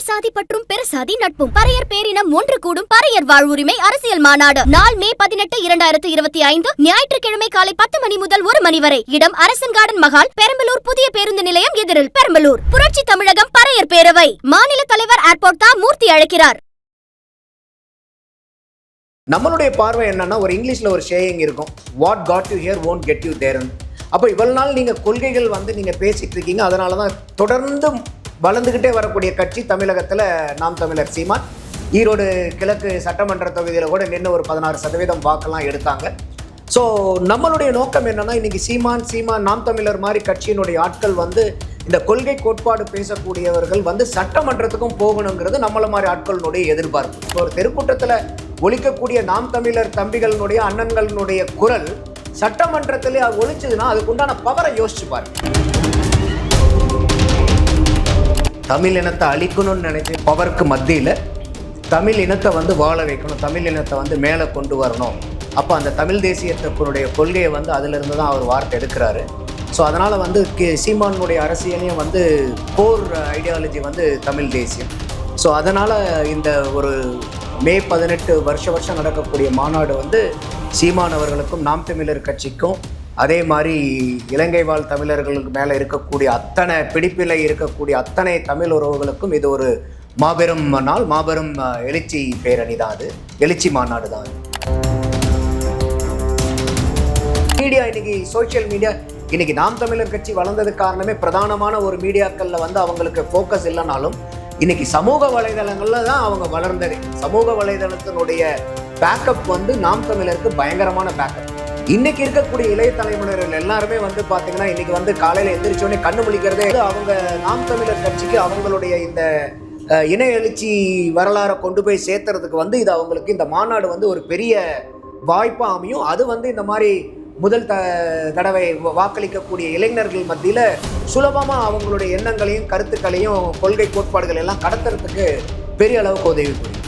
உயர் சாதி பற்றும் பெரு சாதி நட்பும் பறையர் பேரினம் ஒன்று கூடும் பறையர் வாழ்வுரிமை அரசியல் மாநாடு. நாள் மே பதினெட்டு இரண்டாயிரத்து இருபத்தி ஐந்து ஞாயிற்றுக்கிழமை காலை பத்து மணி முதல் ஒரு மணி வரை. இடம் அரசன் கார்டன் மகால் பெரம்பலூர் புதிய பேருந்து நிலையம் எதிரில் பெரம்பலூர். புரட்சி தமிழகம் பறையர் பேரவை. மாநில தலைவர் ஏர்போர்ட் தா மூர்த்தி அழைக்கிறார். நம்மளுடைய பார்வை என்னன்னா ஒரு இங்கிலீஷில் ஒரு ஷேயிங் இருக்கும். What got you here won't get you தேர்னு அப்போ இவ்வளவு நாள் நீங்கள் கொள்கைகள் வந்து நீங்கள் பேசிகிட்டு இருக்கீங்க. அதனால தான் தொடர்ந்து வளர்ந்துக்கிட்டே வரக்கூடிய கட்சி தமிழகத்தில் நாம் தமிழர் சீமான். ஈரோடு கிழக்கு சட்டமன்ற தொகுதியில் கூட நின்று ஒரு பதினாறு சதவீதம் வாக்கெல்லாம் எடுத்தாங்க. ஸோ நம்மளுடைய நோக்கம் என்னென்னா இன்றைக்கி சீமான் சீமான் நாம் தமிழர் மாதிரி கட்சியினுடைய ஆட்கள் வந்து இந்த கொள்கை கோட்பாடு பேசக்கூடியவர்கள் வந்து சட்டமன்றத்துக்கும் போகணுங்கிறது நம்மள மாதிரி ஆட்களினுடைய எதிர்பார்ப்பு. ஒரு தெருக்கூட்டத்தில் ஒழிக்கக்கூடிய நாம் தமிழர் தம்பிகளினுடைய அண்ணன்களினுடைய குரல் சட்டமன்றத்திலே அது ஒழிச்சதுன்னா அதுக்குண்டான பவரை யோசிச்சு பாருங்க. தமிழ் இனத்தை அழிக்கணும்னு நினைச்சு பவருக்கு மத்தியில் தமிழ் இனத்தை வந்து வாழ வைக்கணும் தமிழ் இனத்தை வந்து மேலே கொண்டு வரணும். அப்போ அந்த தமிழ் தேசியத்தினுடைய கொள்கையை வந்து அதிலிருந்து தான் அவர் வார்த்தை எடுக்கிறாரு. ஸோ அதனால் வந்து கே சீமானுடைய அரசியலையும் வந்து கோர் ஐடியாலஜி வந்து தமிழ் தேசியம். ஸோ அதனால் இந்த ஒரு மே பதினெட்டு வருஷ வருஷம் நடக்கக்கூடிய மாநாடு வந்து சீமான் அவர்களுக்கும் நாம் தமிழர் கட்சிக்கும் அதே மாதிரி இலங்கை வாழ் தமிழர்களுக்கு மேலே இருக்கக்கூடிய அத்தனை பிடிப்பிலை இருக்கக்கூடிய அத்தனை தமிழ் உறவுகளுக்கும் இது ஒரு மாபெரும் நாள் மாபெரும் எழுச்சி பேரணி தான் அது. எழுச்சி மாநாடு தான் அது. மீடியா இன்னைக்கு சோஷியல் மீடியா இன்னைக்கு நாம் தமிழர் கட்சி வளர்ந்தது காரணமே பிரதானமான ஒரு மீடியாக்களில் வந்து அவங்களுக்கு ஃபோக்கஸ் இல்லைனாலும் இன்னைக்கு சமூக வலைதளங்களில் தான் அவங்க வளர்ந்தது. சமூக வலைதளத்தினுடைய பேக்கப் வந்து நாம் தமிழருக்கு பயங்கரமான பேக்கப் இன்னைக்கு இருக்கக்கூடிய இளைய தலைமுறைகள் எல்லாருமே வந்து பாத்தீங்கன்னா இன்னைக்கு வந்து காலையில எந்திரிச்சோடனே கண்ணு முழிக்கிறதே அவங்க நாம் தமிழர் கட்சிக்கு அவங்களுடைய இந்த இன எழுச்சி வரலாறை கொண்டு போய் சேர்த்துறதுக்கு வந்து இது அவங்களுக்கு இந்த மாநாடு வந்து ஒரு பெரிய வாய்ப்பாக அமையும். அது வந்து இந்த மாதிரி முதல் த தடவை வாக்களிக்கக்கூடிய இளைஞர்கள் மத்தியில் சுலபமாக அவங்களுடைய எண்ணங்களையும் கருத்துக்களையும் கொள்கை கோட்பாடுகள் எல்லாம் கடத்துறதுக்கு பெரிய அளவுக்கு உதவி புரியும்.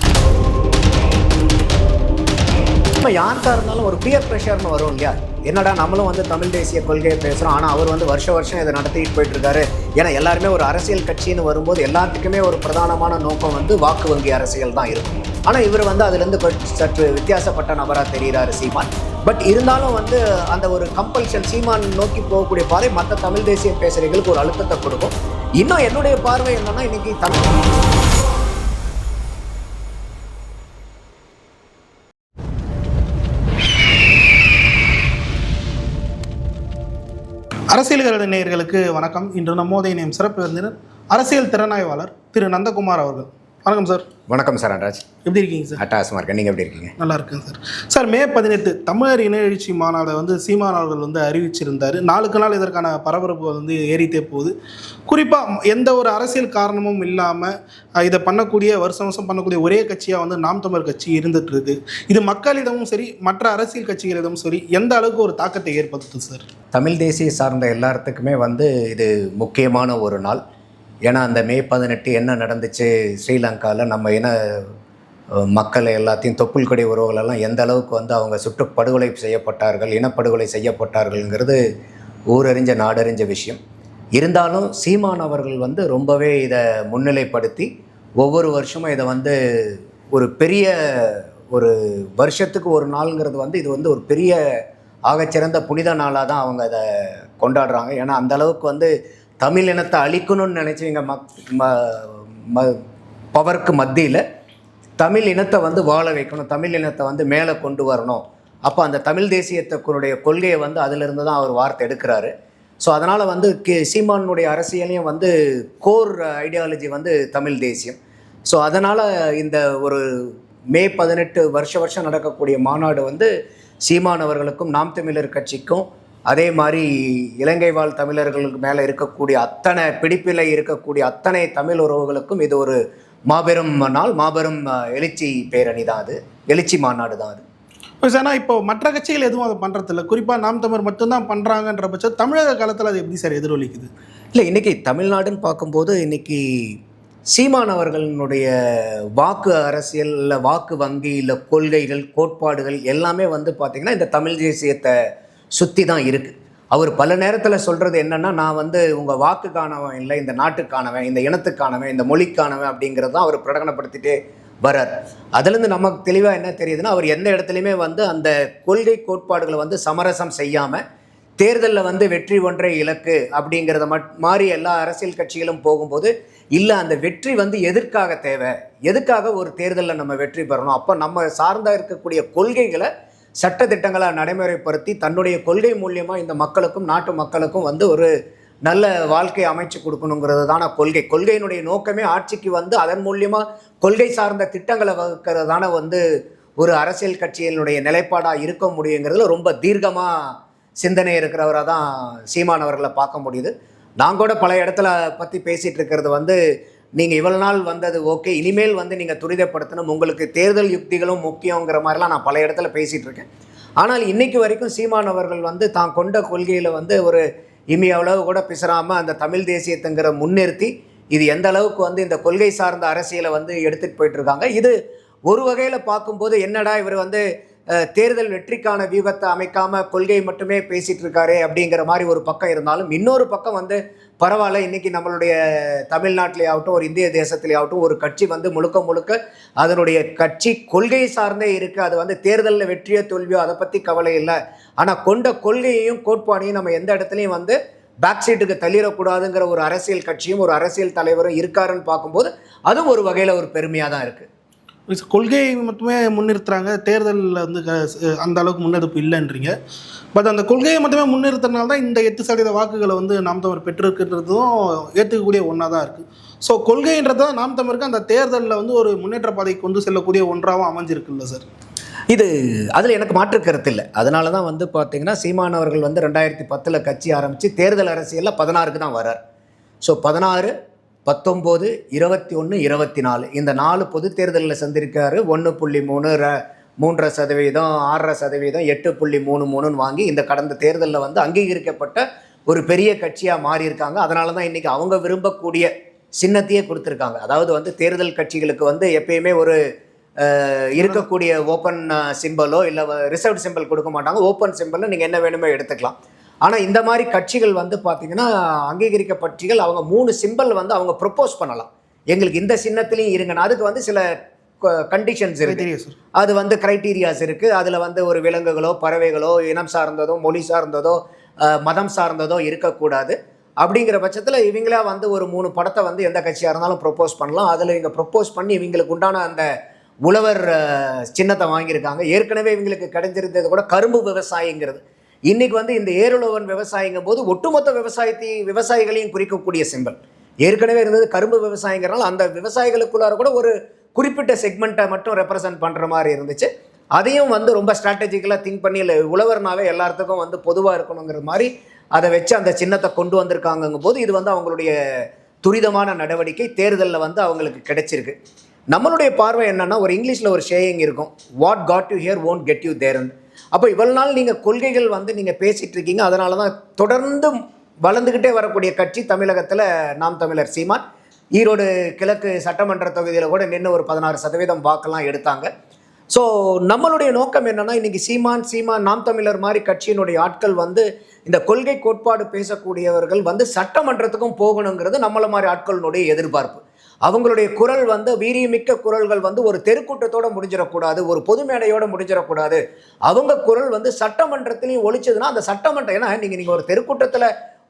நம்ம யாருக்காக இருந்தாலும் ஒரு பியர் ப்ரெஷர்னு வரும் இல்லையா? என்னடா நம்மளும் வந்து தமிழ் தேசிய கொள்கையை பேசுகிறோம் ஆனால் அவர் வந்து வருஷ வருஷம் இதை நடத்திட்டு போயிட்டு இருக்காரு ஏன்னா எல்லாருமே ஒரு அரசியல் கட்சின்னு வரும்போது எல்லாத்துக்குமே ஒரு பிரதானமான நோக்கம் வந்து வாக்கு வங்கி அரசியல் தான் இருக்கும். ஆனால் இவர் வந்து அதுலேருந்து சற்று வித்தியாசப்பட்ட நபராக தெரிகிறாரு சீமான். பட் இருந்தாலும் வந்து அந்த ஒரு கம்பல்ஷன் சீமான் நோக்கி போகக்கூடிய பாதை மற்ற தமிழ் தேசிய பேசுகிறவங்களுக்கு ஒரு அழுத்தத்தை கொடுக்கும். இன்னும் என்னுடைய பார்வை என்னன்னா இன்னைக்கு தமிழ் அரசியல்கள நேயர்களுக்கு வணக்கம். இன்று நம்மோதைய நேம் சிறப்பு விருந்தினர் அரசியல் திறனாய்வாளர் திரு நந்தகுமார் அவர்கள். வணக்கம் சார். வணக்கம் சரண்ராஜ் எப்படி இருக்கீங்க சார்? அட்டாசமாக இருக்கேன். நீங்கள் எப்படி இருக்கீங்க? நல்லா இருக்கேன் சார். சார் மே பதினெட்டு தமிழர் இன எழுச்சி மாநாடை வந்து சீமான் அவர்கள் வந்து அறிவிச்சிருந்தார். நாளுக்கு நாள் இதற்கான பரபரப்பு வந்து ஏறிட்டே போகுது. குறிப்பாக எந்த ஒரு அரசியல் காரணமும் இல்லாமல் இதை பண்ணக்கூடிய வருஷம் வருஷம் பண்ணக்கூடிய ஒரே கட்சியாக வந்து நாம் தமிழர் கட்சி இருந்துட்டு இருக்கு இது மக்களிடமும் சரி மற்ற அரசியல் கட்சிகளிடமும் சரி எந்த அளவுக்கு ஒரு தாக்கத்தை ஏற்படுத்துது சார்? தமிழ் தேசிய சார்ந்த எல்லாத்துக்குமே வந்து இது முக்கியமான ஒரு நாள். ஏன்னா அந்த மே பதினெட்டு என்ன நடந்துச்சு? ஸ்ரீலங்காவில் நம்ம இன மக்களை மக்கள் எல்லாத்தையும் தொப்புள் கொடி உறவுகளெல்லாம் எந்த அளவுக்கு வந்து அவங்க சுட்டு படுகொலை செய்யப்பட்டார்கள் இனப்படுகொலை செய்யப்பட்டார்கள்ங்கிறது ஊரறிஞ்ச நாடறிஞ்ச விஷயம். இருந்தாலும் சீமான் அவர்கள் வந்து ரொம்பவே இதை முன்னிலைப்படுத்தி ஒவ்வொரு வருஷமும் இதை வந்து ஒரு பெரிய ஒரு வருஷத்துக்கு ஒரு நாளுங்கிறது வந்து இது வந்து ஒரு பெரிய ஆகச்சிறந்த புனித நாளாக தான் அவங்க அதை கொண்டாடுறாங்க. ஏன்னா அந்த அளவுக்கு வந்து தமிழ் இனத்தை அழிக்கணும்னு நினச்சவங்க மக் ம பவருக்கு மத்தியில் தமிழ் இனத்தை வந்து வாழ வைக்கணும் தமிழ் இனத்தை வந்து மேலே கொண்டு வரணும். அப்போ அந்த தமிழ் தேசியத்துக்குனுடைய கொள்கையை வந்து அதிலிருந்து தான் அவர் வார்த்தை எடுக்கிறாரு. ஸோ அதனால் வந்து கே சீமானுடைய அரசியலையும் வந்து கோர் ஐடியாலஜி வந்து தமிழ் தேசியம். ஸோ அதனால் இந்த ஒரு மே பதினெட்டு வருஷ வருஷம் நடக்கக்கூடிய மாநாடு வந்து சீமான் அவர்களுக்கும் நாம் தமிழர் கட்சிக்கும் அதே மாதிரி இலங்கை வாழ் தமிழர்களுக்கு மேலே இருக்கக்கூடிய அத்தனை பிடிப்பிலை இருக்கக்கூடிய அத்தனை தமிழ் உறவுகளுக்கும் இது ஒரு மாபெரும் நாள் மாபெரும் எழுச்சி பேரணி தான் அது. எழுச்சி மாநாடு தான் அது. ஆனால் இப்போ மற்ற கட்சிகள் எதுவும் அதை பண்ணுறதில்ல குறிப்பாக நாம் தமிழர் மட்டும்தான் பண்ணுறாங்கன்ற பட்சம் தமிழக காலத்தில் அது எப்படி சார் எதிரொலிக்குது? இல்லை இன்னைக்கு தமிழ்நாடுன்னு பார்க்கும்போது இன்னைக்கு சீமான் அவர்களினுடைய வாக்கு அரசியல் இல்லை வாக்கு வங்கி இல்லை கொள்கைகள் கோட்பாடுகள் எல்லாமே வந்து பார்த்திங்கன்னா இந்த தமிழ் தேசியத்தை சுற்றி தான் இருக்குது அவர் பல நேரத்தில் சொல்கிறது என்னென்னா நான் வந்து உங்கள் வாக்குக்கானவன் இல்லை இந்த நாட்டுக்கானவன் இந்த இனத்துக்கானவன் இந்த மொழிக்கானவன் அப்படிங்கிறது தான் அவர் பிரகடனப்படுத்திட்டே வரார் அதுலேருந்து நமக்கு தெளிவாக என்ன தெரியுதுன்னா அவர் எந்த இடத்துலையுமே வந்து அந்த கொள்கை கோட்பாடுகளை வந்து சமரசம் செய்யாமல் தேர்தலில் வந்து வெற்றி ஒன்றே இலக்கு அப்படிங்கிறத மட் மாதிரி எல்லா அரசியல் கட்சிகளும் போகும்போது இல்லை அந்த வெற்றி வந்து எதற்காக தேவை? எதுக்காக ஒரு தேர்தலில் நம்ம வெற்றி பெறணும்? அப்போ நம்ம சார்ந்தா இருக்கக்கூடிய கொள்கைகளை சட்டத்திட்டங்களை நடைமுறைப்படுத்தி தன்னுடைய கொள்கை மூலியமாக இந்த மக்களுக்கும் நாட்டு மக்களுக்கும் வந்து ஒரு நல்ல வாழ்க்கை அமைச்சு கொடுக்கணுங்கிறது தான கொள்கை. கொள்கையினுடைய நோக்கமே ஆட்சிக்கு வந்து அதன் மூலியமாக கொள்கை சார்ந்த திட்டங்களை வகுக்கிறது தானே வந்து ஒரு அரசியல் கட்சியினுடைய நிலைப்பாடாக இருக்க முடியுங்கிறதுல ரொம்ப தீர்க்கமாக சிந்தனை இருக்கிறவராக தான் சீமானவர்களை பார்க்க முடியுது. நான் கூட பல இடத்துல பற்றி பேசிகிட்டு இருக்கிறது வந்து நீங்கள் இவ்வளோ நாள் வந்தது ஓகே இனிமேல் வந்து நீங்கள் துரிதப்படுத்தணும். உங்களுக்கு தேர்தல் யுக்திகளும் முக்கியங்கிற மாதிரிலாம் நான் பல இடத்துல பேசிகிட்டு இருக்கேன். ஆனால் இன்றைக்கு வரைக்கும் சீமான் அவர்கள் வந்து தான் கொண்ட கொள்கையில் வந்து ஒரு இமி அளவு கூட பிசராமல் அந்த தமிழ் தேசியத்துங்கிற முன்னிறுத்தி இது எந்த அளவுக்கு வந்து இந்த கொள்கை சார்ந்த அரசியலை வந்து எடுத்துகிட்டு போயிட்டுருக்காங்க இது ஒரு வகையில் பார்க்கும்போது என்னடா இவர் வந்து தேர்தல் வெற்றிக்கான வியூகத்தை அமைக்காமல் கொள்கை மட்டுமே பேசிகிட்டு இருக்காரு அப்படிங்கிற மாதிரி ஒரு பக்கம் இருந்தாலும் இன்னொரு பக்கம் வந்து பரவாயில்ல இன்றைக்கி நம்மளுடைய தமிழ்நாட்டிலே ஆகட்டும் ஒரு இந்திய தேசத்திலே ஆகட்டும் ஒரு கட்சி வந்து முழுக்க முழுக்க அதனுடைய கட்சி கொள்கை சார்ந்தே இருக்குது அது வந்து தேர்தலில் வெற்றியோ தோல்வியோ அதை பற்றி கவலை இல்லை. ஆனால் கொண்ட கொள்கையையும் கோட்பாடையும் நம்ம எந்த இடத்துலையும் வந்து பேக் சீட்டுக்கு தள்ளிடக்கூடாதுங்கிற ஒரு அரசியல் கட்சியும் ஒரு அரசியல் தலைவரும் இருக்காருன்னு பார்க்கும்போது அதுவும் ஒரு வகையில் ஒரு பெருமையாக தான் இருக்குது கொள்கையை மட்டுமே முன்னிறுத்துறாங்க. தேர்தலில் வந்து க- அந்த அளவுக்கு முன்னெடுப்பு இல்லைன்றீங்க. பட் அந்த கொள்கையை மட்டுமே முன்னிறுத்துறதுனால தான் இந்த எட்டு சதவீத வாக்குகளை வந்து நாம் தமிழ் பெற்றிருக்குன்றதும் ஏற்றுக்கக்கூடிய ஒன்றா தான் இருக்குது ஸோ கொள்கைன்றது தான் நாம் தமிழுக்கு அந்த தேர்தலில் வந்து ஒரு முன்னேற்ற பாதை கொண்டு செல்லக்கூடிய ஒன்றாகவும் அமைஞ்சிருக்குல்ல சார் இது அதில் எனக்கு மாற்று கருத்து இல்லை. அதனால தான் வந்து பார்த்தீங்கன்னா சீமானவர்கள் வந்து ரெண்டாயிரத்தி பத்தில் கட்சி ஆரம்பித்து தேர்தல் அரசியலில் பதினாறுக்கு தான் வரார் ஸோ பதினாறு பத்தொம்போது இருபத்தி ஒன்று இருபத்தி நாலு இந்த நாலு பொது தேர்தலில் சந்திருக்காரு. ஒன்று புள்ளி மூணு ர மூன்றரை சதவீதம் ஆறரை சதவீதம் எட்டு புள்ளி மூணு மூணுன்னு வாங்கி இந்த கடந்த தேர்தலில் வந்து அங்கீகரிக்கப்பட்ட ஒரு பெரிய கட்சியாக மாறியிருக்காங்க. அதனால தான் இன்றைக்கி அவங்க விரும்பக்கூடிய சின்னத்தையே கொடுத்துருக்காங்க. அதாவது வந்து தேர்தல் கட்சிகளுக்கு வந்து எப்பயுமே ஒரு இருக்கக்கூடிய ஓப்பன் சிம்பலோ இல்லை ரிசர்வ் சிம்பல் கொடுக்க மாட்டாங்க. ஓப்பன் சிம்பலில் நீங்கள் என்ன வேணுமோ எடுத்துக்கலாம். ஆனால் இந்த மாதிரி கட்சிகள் வந்து பார்த்தீங்கன்னா அங்கீகரிக்கப்பட்சிகள் அவங்க மூணு சிம்பல் வந்து அவங்க ப்ரொப்போஸ் பண்ணலாம். எங்களுக்கு இந்த சின்னத்துலேயும் இருங்கன்னு அதுக்கு வந்து சில கண்டிஷன்ஸ் இருக்கு. அது வந்து கிரைட்டீரியாஸ் இருக்குது அதில் வந்து ஒரு விலங்குகளோ பறவைகளோ இனம் சார்ந்ததோ மொழி சார்ந்ததோ மதம் சார்ந்ததோ இருக்கக்கூடாது. அப்படிங்கிற பட்சத்தில் இவங்களா வந்து ஒரு மூணு படத்தை வந்து எந்த கட்சியாக இருந்தாலும் ப்ரொப்போஸ் பண்ணலாம். அதில் இவங்க ப்ரொப்போஸ் பண்ணி இவங்களுக்கு உண்டான அந்த உழவர் சின்னத்தை வாங்கியிருக்காங்க. ஏற்கனவே இவங்களுக்கு கிடைஞ்சிருந்தது கூட கரும்பு விவசாயிங்கிறது. இன்னைக்கு வந்து இந்த ஏருழவன் விவசாயிங்கும் போது ஒட்டுமொத்த விவசாயத்தையும் விவசாயிகளையும் குறிக்கக்கூடிய சிம்பல் ஏற்கனவே இருந்தது கரும்பு விவசாயிங்கிறனால அந்த விவசாயிகளுக்குள்ளார கூட ஒரு குறிப்பிட்ட செக்மெண்ட்டை மட்டும் ரெப்ரசன்ட் பண்ணுற மாதிரி இருந்துச்சு. அதையும் வந்து ரொம்ப ஸ்ட்ராட்டஜிக்கலாக திங்க் பண்ணி இல்லை உழவர்னாவே எல்லாத்துக்கும் வந்து பொதுவாக இருக்கணுங்கிற மாதிரி அதை வச்சு அந்த சின்னத்தை கொண்டு வந்திருக்காங்கங்கும் போது இது வந்து அவங்களுடைய துரிதமான நடவடிக்கை தேர்தலில் வந்து அவங்களுக்கு கிடைச்சிருக்கு. நம்மளுடைய பார்வை என்னன்னா ஒரு இங்கிலீஷில் ஒரு ஷேயிங் இருக்கும் what got you here won't get you தேர்ன்னு அப்போ இவ்வளவு நாள் நீங்கள் கொள்கைகள் வந்து நீங்கள் பேசிகிட்டு இருக்கீங்க. அதனால தான் தொடர்ந்து வளர்ந்துக்கிட்டே வரக்கூடிய கட்சி தமிழகத்தில் நாம் தமிழர் சீமான். ஈரோடு கிழக்கு சட்டமன்ற தொகுதியில் கூட நின்று ஒரு பதினாறு சதவீதம் வாக்கெல்லாம் எடுத்தாங்க. ஸோ நம்மளுடைய நோக்கம் என்னென்னா இன்றைக்கி சீமான் சீமான் நாம் தமிழர் மாதிரி கட்சியினுடைய ஆட்கள் வந்து இந்த கொள்கை கோட்பாடு பேசக்கூடியவர்கள் வந்து சட்டமன்றத்துக்கும் போகணுங்கிறது நம்மளை மாதிரி ஆட்களினுடைய எதிர்பார்ப்பு. அவங்களுடைய குரல் வந்து வீரியமிக்க குரல்கள் வந்து ஒரு தெருக்கூட்டத்தோடு முடிஞ்சிடக்கூடாது ஒரு பொது மேடையோடு முடிஞ்சிடக்கூடாது. அவங்க குரல் வந்து சட்டமன்றத்திலையும் ஒழிச்சதுன்னா அந்த சட்டமன்றம் ஏன்னா நீங்கள் நீங்கள் ஒரு தெருக்கூட்டத்தில்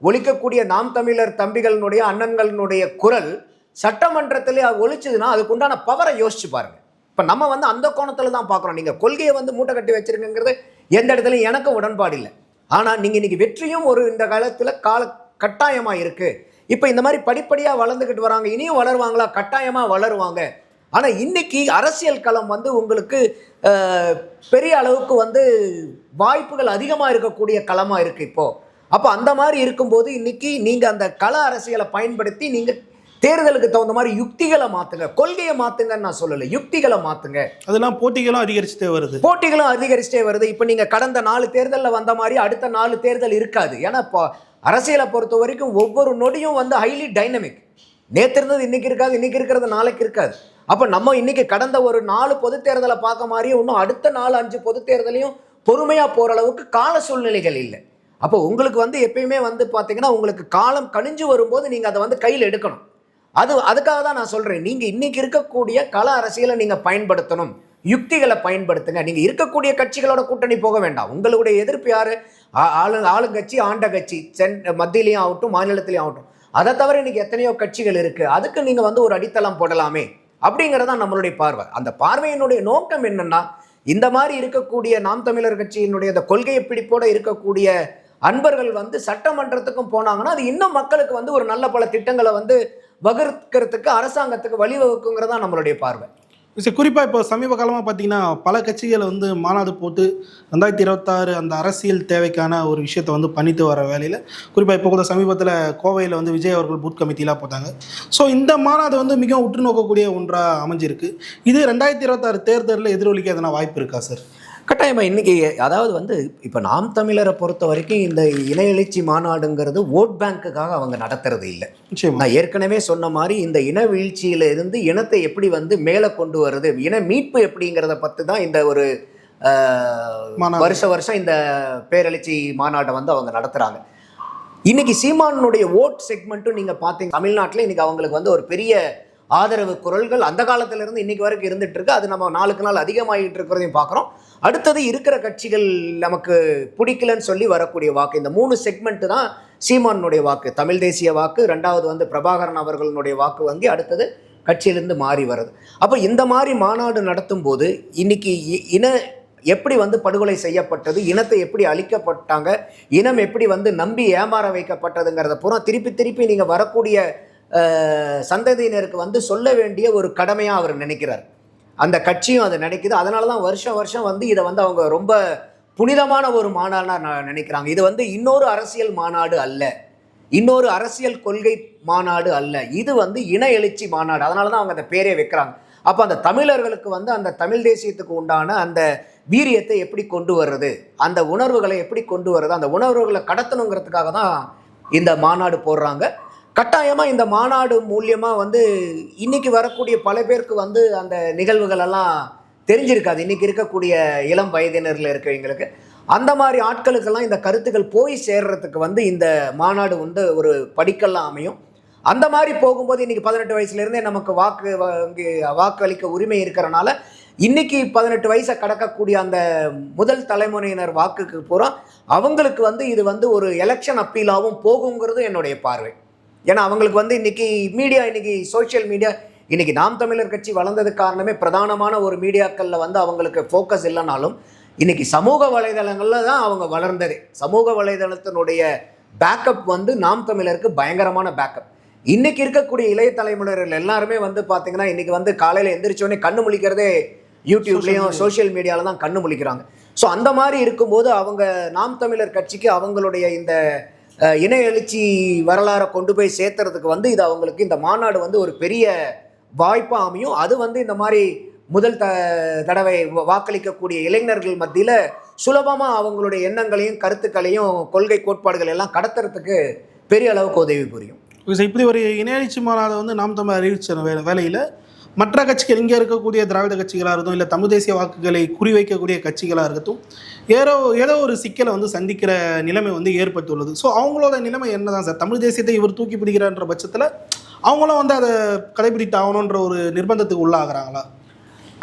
ஒழிக்கக்கூடிய நாம் தமிழர் தம்பிகளினுடைய அண்ணன்களினுடைய குரல் சட்டமன்றத்திலே அது ஒழிச்சதுன்னா அதுக்குண்டான பவரை யோசிச்சு பாருங்க. இப்போ நம்ம வந்து அந்த கோணத்தில் தான் பார்க்குறோம் நீங்கள் கொள்கையை வந்து மூட்டை கட்டி வச்சிருக்கங்கிறது எந்த இடத்துலையும் எனக்கும் உடன்பாடு இல்லை ஆனால் நீங்கள் இன்னைக்கு வெற்றியும் ஒரு இந்த காலத்தில் கால கட்டாயமாக இருக்குது இப்போ இந்த மாதிரி படிப்படியாக வளர்ந்துக்கிட்டு வராங்க இனியும் வளருவாங்களா? கட்டாயமாக வளருவாங்க. ஆனால் இன்னைக்கு அரசியல் களம் வந்து உங்களுக்கு பெரிய அளவுக்கு வந்து வாய்ப்புகள் அதிகமாக இருக்கக்கூடிய களமாக இருக்குது இப்போது அப்போ அந்த மாதிரி இருக்கும்போது இன்னைக்கு நீங்கள் அந்த கள அரசியலை பயன்படுத்தி நீங்கள் தேர்தலுக்கு தகுந்த மாதிரி யுக்திகளை மாற்றுங்க கொள்கையை மாற்றுங்கன்னு நான் சொல்லலை. யுக்திகளை மாற்றுங்க அதெல்லாம் போட்டிகளும் அதிகரிச்சுட்டே வருது. போட்டிகளும் அதிகரிச்சுட்டே வருது. இப்போ நீங்கள் கடந்த நாலு தேர்தலில் வந்த மாதிரி அடுத்த நாலு தேர்தல் இருக்காது. ஏன்னா இப்போ அரசியலை பொறுத்த வரைக்கும் ஒவ்வொரு நொடியும் வந்து ஹைலி டைனமிக் நேற்று இருந்தது இன்னைக்கு இருக்காது இன்றைக்கி இருக்கிறது நாளைக்கு இருக்காது. அப்போ நம்ம இன்றைக்கி கடந்த ஒரு நாலு பொது தேர்தலை பார்க்க மாதிரியே இன்னும் அடுத்த நாலு அஞ்சு பொது தேர்தலையும் பொறுமையாக போகிற அளவுக்கு கால சூழ்நிலைகள் இல்லை. அப்போ உங்களுக்கு வந்து எப்பயுமே வந்து பார்த்தீங்கன்னா உங்களுக்கு காலம் கணிஞ்சு வரும்போது நீங்கள் அதை வந்து கையில் எடுக்கணும். அது அதுக்காக தான் நான் சொல்கிறேன் நீங்கள் இன்றைக்கி இருக்கக்கூடிய கள அரசியலை நீங்கள் பயன்படுத்தணும். யுக்திகளை பயன்படுத்துங்க. நீங்கள் இருக்கக்கூடிய கட்சிகளோட கூட்டணி போக வேண்டாம். உங்களுடைய எதிர்ப்பு யார்? ஆளு ஆளுங்கட்சி ஆண்ட கட்சி சென் மத்தியிலையும் ஆகட்டும் மாநிலத்திலையும் ஆகட்டும். அதை தவிர இன்றைக்கி எத்தனையோ கட்சிகள் இருக்குது அதுக்கு நீங்கள் வந்து ஒரு அடித்தளம் போடலாமே. அப்படிங்கிறதான் நம்மளுடைய பார்வை. அந்த பார்வையினுடைய நோக்கம் என்னன்னா இந்த மாதிரி இருக்கக்கூடிய நாம் தமிழர் கட்சியினுடைய அந்த கொள்கையை பிடிப்போடு இருக்கக்கூடிய அன்பர்கள் வந்து சட்டமன்றத்துக்கும் போனாங்கன்னா அது இன்னும் மக்களுக்கு வந்து ஒரு நல்ல பல திட்டங்களை வந்து வகுக்கிறதுக்கு அரசாங்கத்துக்கு வழிவகுக்குங்கிறதா நம்மளுடைய பார்வை. சரி குறிப்பாக இப்போ சமீப காலமாக பார்த்தீங்கன்னா பல கட்சிகளை வந்து மாநாடு போட்டு ரெண்டாயிரத்தி இருபத்தாறு அந்த அரசியல் தேவைக்கான ஒரு விஷயத்தை வந்து பண்ணிட்டு வர வேலையில் குறிப்பாக இப்போ கூட சமீபத்தில் கோவையில் வந்து விஜய் அவர்கள் பூத் கமிட்டிலாம் போட்டாங்க. ஸோ இந்த மாநாடு வந்து மிகவும் உற்று நோக்கக்கூடிய ஒன்றாக அமைஞ்சிருக்கு. இது ரெண்டாயிரத்தி இருபத்தாறு தேர்தலில் எதிரொலிக்க எதனா வாய்ப்பு இருக்கா சார் கட்டாயமா இன்னைக்கு அதாவது வந்து இப்போ நாம் தமிழரை பொறுத்த வரைக்கும் இந்த இன எழுச்சி மாநாடுங்கிறது ஓட் பேங்க்குக்காக அவங்க நடத்துறது இல்லை. நான் ஏற்கனவே சொன்ன மாதிரி இந்த இன வீழ்ச்சியில இருந்து இனத்தை எப்படி வந்து மேலே கொண்டு வர்றது இன மீட்பு எப்படிங்கிறத பற்றி தான் இந்த ஒரு. வருஷ வருஷம் இந்த பேரெழுச்சி மாநாட்டை வந்து அவங்க நடத்துறாங்க. இன்னைக்கு சீமானுடைய ஓட் செக்மெண்ட்டும் நீங்க பார்த்தீங்க தமிழ்நாட்டில் இன்னைக்கு அவங்களுக்கு வந்து ஒரு பெரிய ஆதரவு குரல்கள் அந்த காலத்திலிருந்து இன்னைக்கு வரைக்கும் இருந்துட்டு இருக்கு. அது நம்ம நாளுக்கு நாள் அதிகமாகிட்டு இருக்கிறதையும் பார்க்குறோம். அடுத்தது இருக்கிற கட்சிகள் நமக்கு பிடிக்கலன்னு சொல்லி வரக்கூடிய வாக்கு. இந்த மூணு செக்மெண்ட் தான் சீமானுடைய வாக்கு. தமிழ் தேசிய வாக்கு ரெண்டாவது வந்து பிரபாகரன் அவர்களுடைய வாக்கு வங்கி அடுத்தது கட்சியிலிருந்து மாறி வருது அப்போ இந்த மாதிரி மாநாடு நடத்தும் போது இன்னைக்கு இ- இன எப்படி வந்து படுகொலை செய்யப்பட்டது இனத்தை எப்படி அழிக்கப்பட்டாங்க இனம் எப்படி வந்து நம்பி ஏமாற வைக்கப்பட்டதுங்கிறத பூரா திருப்பி திருப்பி நீங்கள் வரக்கூடிய சந்ததியினருக்கு வந்து சொல்ல வேண்டிய ஒரு கடமையாக அவர் நினைக்கிறார். அந்த கட்சியும் அதை நினைக்குது. அதனால தான் வருஷம் வருஷம் வந்து இதை வந்து அவங்க ரொம்ப புனிதமான ஒரு மாநாடுனா நினைக்கிறாங்க. இது வந்து இன்னொரு அரசியல் மாநாடு அல்ல. இன்னொரு அரசியல் கொள்கை மாநாடு அல்ல. இது வந்து இன எழுச்சி மாநாடு. அதனால தான் அவங்க அந்த பேரே வைக்கிறாங்க. அப்போ அந்த தமிழர்களுக்கு வந்து அந்த தமிழ் தேசியத்துக்கு உண்டான அந்த வீரியத்தை எப்படி கொண்டு வர்றது? அந்த உணர்வுகளை எப்படி கொண்டு வர்றது? அந்த உணர்வுகளை கடத்தணுங்கிறதுக்காக தான் இந்த மாநாடு போடுறாங்க. கட்டாயமாக இந்த மாநாடு மூலியமாக வந்து இன்றைக்கி வரக்கூடிய பல பேருக்கு வந்து அந்த நிகழ்வுகளெல்லாம் தெரிஞ்சிருக்காது. இன்றைக்கி இருக்கக்கூடிய இளம் வயதினரில் இருக்கிறவங்களுக்கு. அந்த மாதிரி ஆட்களுக்கெல்லாம் இந்த கருத்துக்கள் போய் சேர்றதுக்கு வந்து இந்த மாநாடு வந்து ஒரு படிக்கல்லாம் அமையும். அந்த மாதிரி போகும்போது இன்றைக்கி பதினெட்டு வயசுலேருந்தே நமக்கு வாக்கு வங்கி வாக்களிக்க உரிமை இருக்கிறனால இன்றைக்கி பதினெட்டு வயசை கடக்கக்கூடிய அந்த முதல் தலைமுறையினர் வாக்குக்கு பூரா அவங்களுக்கு வந்து இது வந்து ஒரு எலெக்ஷன் அப்பீலாகவும் போகுங்கிறது என்னுடைய பார்வை. ஏன்னா அவங்களுக்கு வந்து இன்னைக்கு மீடியா இன்னைக்கு சோஷியல் மீடியா இன்னைக்கு நாம் தமிழர் கட்சி வளர்ந்ததுக்கு காரணமே பிரதானமான ஒரு மீடியாக்களில் வந்து அவங்களுக்கு ஃபோக்கஸ் இல்லைனாலும் இன்னைக்கு சமூக வலைதளங்கள்ல தான் அவங்க வளர்ந்ததே. சமூக வலைதளத்தினுடைய பேக்கப் வந்து நாம் தமிழருக்கு பயங்கரமான பேக்கப் இன்னைக்கு இருக்கக்கூடிய இளைய தலைமுறைகள் எல்லாருமே வந்து பார்த்தீங்கன்னா இன்னைக்கு வந்து காலையில் எந்திரிச்சோடனே கண்ணு முழிக்கிறதே யூடியூப்லேயும் சோஷியல் மீடியாவில் தான் கண்ணு முழிக்கிறாங்க. ஸோ அந்த மாதிரி இருக்கும்போது அவங்க நாம் தமிழர் கட்சிக்கு அவங்களுடைய இந்த இன எழுச்சி வரலாறை கொண்டு போய் சேர்த்துறதுக்கு வந்து இது அவங்களுக்கு இந்த மாநாடு வந்து ஒரு பெரிய வாய்ப்பாக அமையும். அது வந்து இந்த மாதிரி முதல் த தடவை வாக்களிக்கக்கூடிய இளைஞர்கள் மத்தியில் சுலபமாக அவங்களுடைய எண்ணங்களையும் கருத்துக்களையும் கொள்கை கோட்பாடுகள் எல்லாம் கடத்துறதுக்கு பெரிய அளவுக்கு உதவி புரியும். இப்படி ஒரு இணையச்சி மாநாடு வந்து நாம் தமிழ் அறிவிச்ச வேலையில் மற்ற கட்சிகள் இங்கே இருக்கக்கூடிய திராவிட கட்சிகளாக இருக்கட்டும் இல்லை தமிழ் தேசிய வாக்குகளை குறிவைக்கக்கூடிய கட்சிகளாக இருக்கட்டும் ஏதோ ஏதோ ஒரு சிக்கலை வந்து சந்திக்கிற நிலைமை வந்து ஏற்பட்டுள்ளது. ஸோ அவங்களோட நிலைமை என்ன தான் சார்? தமிழ் தேசியத்தை இவர் தூக்கி பிடிக்கிறான்ற பட்சத்தில் அவங்களும் வந்து அதை கடைபிடித்து ஆகணுன்ற ஒரு நிர்பந்தத்துக்கு உள்ளாகிறாங்களா?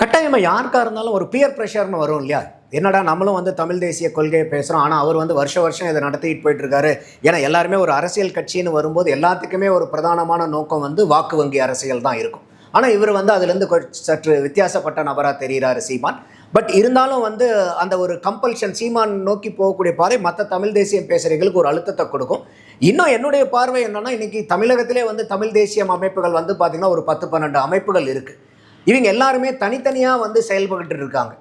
கட்டாயமாக யாருக்காக இருந்தாலும் ஒரு பியர் ப்ரெஷர்னு வரும் இல்லையா? என்னடா நம்மளும் வந்து தமிழ் தேசிய கொள்கையை பேசுகிறோம் ஆனால் அவர் வந்து வருஷ வருஷம் இதை நடத்திட்டு போயிட்டுருக்காரு. ஏன்னா எல்லாருமே ஒரு அரசியல் கட்சின்னு வரும்போது எல்லாத்துக்குமே ஒரு பிரதானமான நோக்கம் வந்து வாக்கு வங்கி அரசியல் தான் இருக்கும். ஆனால் இவர் வந்து அதுலேருந்து சற்று வித்தியாசப்பட்ட நபராக தெரிகிறாரு சீமான். பட் இருந்தாலும் வந்து அந்த ஒரு கம்பல்ஷன் சீமான் நோக்கி போகக்கூடிய பாதை மற்ற தமிழ் தேசியம் பேசுகிறவங்களுக்கு ஒரு அழுத்தத்தை கொடுக்கும். இன்னும் என்னுடைய பார்வை என்னென்னா இன்றைக்கி தமிழகத்திலே வந்து தமிழ் தேசியம் அமைப்புகள் வந்து பார்த்திங்கன்னா ஒரு பத்து பன்னெண்டு அமைப்புகள் இருக்குது இவங்க எல்லாருமே தனித்தனியாக வந்து செயல்பட்டு இருக்காங்க.